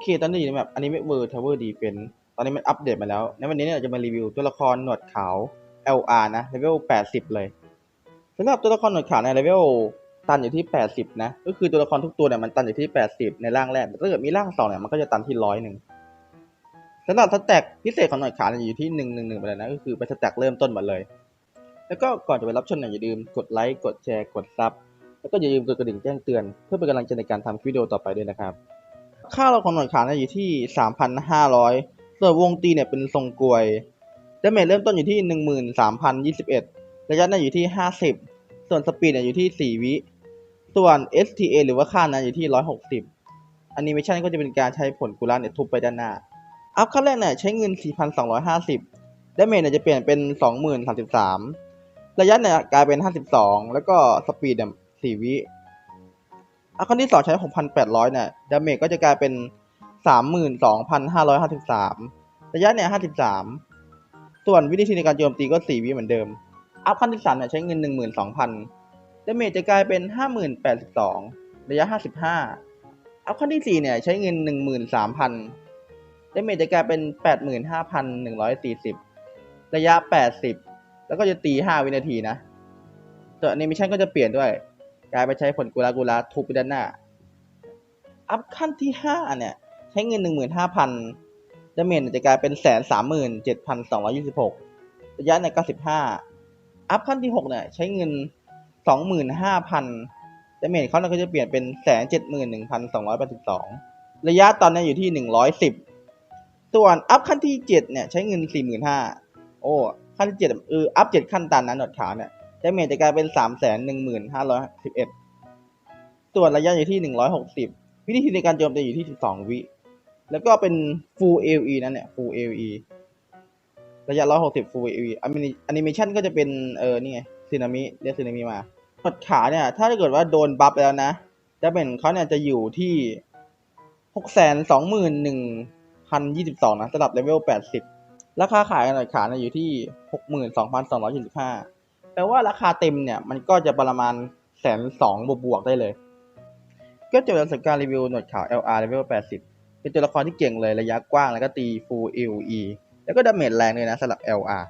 เค ตอนนี้อยู่ในแบบอันิเมะเวอร์ทาวเวอร์ดีเป็นตอนนี้มันอัปเดตมาแล้ว ในวันนี้เนี่ยเราจะมารีวิวตัวละครหนวดขาว LR นะเลเวล 80 เลยสำหรับตัวละครหนวดขาวในเลเวลตันอยู่ที่ 80 นะ ก็คือตัวละครทุกตัวเนี่ยมันตันอยู่ที่ 80 ในร่างแรกแต่ถ้าเกิดมีร่างสองเนี่ยมันก็จะตันที่ร้อยหนึ่งสำหรับสแต็กพิเศษของหนวดขาวเนี่ยอยู่ที่111ไปเลยนะ ก็คือเป็นสแต็กเริ่มต้นหมดเลย แล้วก็ก่อนจะไปรับชมเนี่ยอย่าลืมกดไลค์ กดแชร์ กดซับ แล้วก็อย่าลืมกดกระดิ่งแจ้งเตือน เพื่อเป็นกำลังใจในการทำคลิปวิดีโอต่อไปด้วยนะครับ ค่าเราของหน่วยขาเนี่ยอยู่ที่ 3,500 ส่วนวงตีเนี่ยเป็นทรงกลวยดาเมจเริ่มต้นอยู่ที่ 13,021 ระยะเนี่ยอยู่ที่ 50 ส่วนสปีดเนี่ยอยู่ที่ 4 วิ ส่วน STA หรือว่าค่านั้นอยู่ที่ 160แอนิเมชันก็จะเป็นการใช้ผลกุลาเนี่ยทุบไปด้านหน้า อัพขั้นแรกเนี่ยใช้เงิน 4,250 ดาเมจเนี่ยจะเปลี่ยนเป็น 20,033 ระยะเนี่ยกลายเป็น 52 แล้วก็สปีดเนี่ย4วิ อัพขั้นที่สองใช้ 6,800 เนี่ย ดาเมจก็จะกลายเป็น 32,553 ระยะเนี่ย 53 ส่วนวิธีในการโจมตีก็ 4 วิเหมือนเดิม อัพขั้นที่สามเนี่ยใช้เงิน 12,000 ดาเมจจะกลายเป็น 5,082 ระยะ 55 อัพขั้นที่สี่เนี่ยใช้เงิน 13,000 ดาเมจจะกลายเป็น 85,140 ระยะ 80 แล้วก็จะตี 5 วินาทีนะส่วนแอนิเมชันก็จะเปลี่ยนด้วย กลายไปใช้ผลกุลากุลาทุบไปด้านหน้า อัพขั้นที่ห้าเนี่ย ใช้เงินหนึ่งหมื่นห้าพันดาเมจจะกลายเป็นแสนสามหมื่นเจ็ดพันสองร้อยี่สิบหกระยะในเก้าสิบห้าอัพขั้นที่หกเนี่ย ใช้เงินสองหมื่นห้าพันดาเมจเขาเนี่ยก็จะเปลี่ยนเป็นแสนเจ็ดหมื่นหนึ่งพันสองร้อยแปดสิบสองระยะตอนนี้อยู่ที่หนึ่งร้อยสิบส่วนอัพขั้นที่เจ็ดเนี่ย ใช้เงินสี่หมื่นห้าโอ้ขั้นที่เจ็ดเอออัพเจ็ดขั้นตันนะหนวดขาวเนี่ย ดาเมจจะกลายเป็นสามแสนหนึ่งหมื่นห้าร้อยสิบเอ็ดส่วนระยะอยู่ที่หนึ่งร้อยหกสิบวิธีในการโจมตีอยู่ที่สิบสองวิ แล้วก็เป็น full AOE นั่นเนี่ย full AOE ระยะร้อยหกสิบ full AOE แอนิเมชันก็จะเป็นเออนี่ไงซีนามิเรียกซีนามิมาหดขาเนี่ย ถ้าเกิดว่าโดนบัฟไปแล้วนะดาเมจเขาเนี่ยจะอยู่ที่หกแสนสองหมื่นหนึ่งพันยี่สิบสองนะสำหรับเลเวลแปดสิบราคาขายกันหน่อยขาเนี่ยอยู่ที่หกหมื่นสองพันสองร้อยยี่สิบห้า ลว่าราคาเต็มเนี่ยมันก็จะประมาณแสนสองบวกๆได้เลย ก็จบแล้วสำหรับการรีวิวหนวดขาว LR level 80 เป็นตัวละครที่เก่งเลยระยะกว้างแล้วก็ตี full AOE แล้วก็ดาเมจแรงเลยนะสำหรับ LR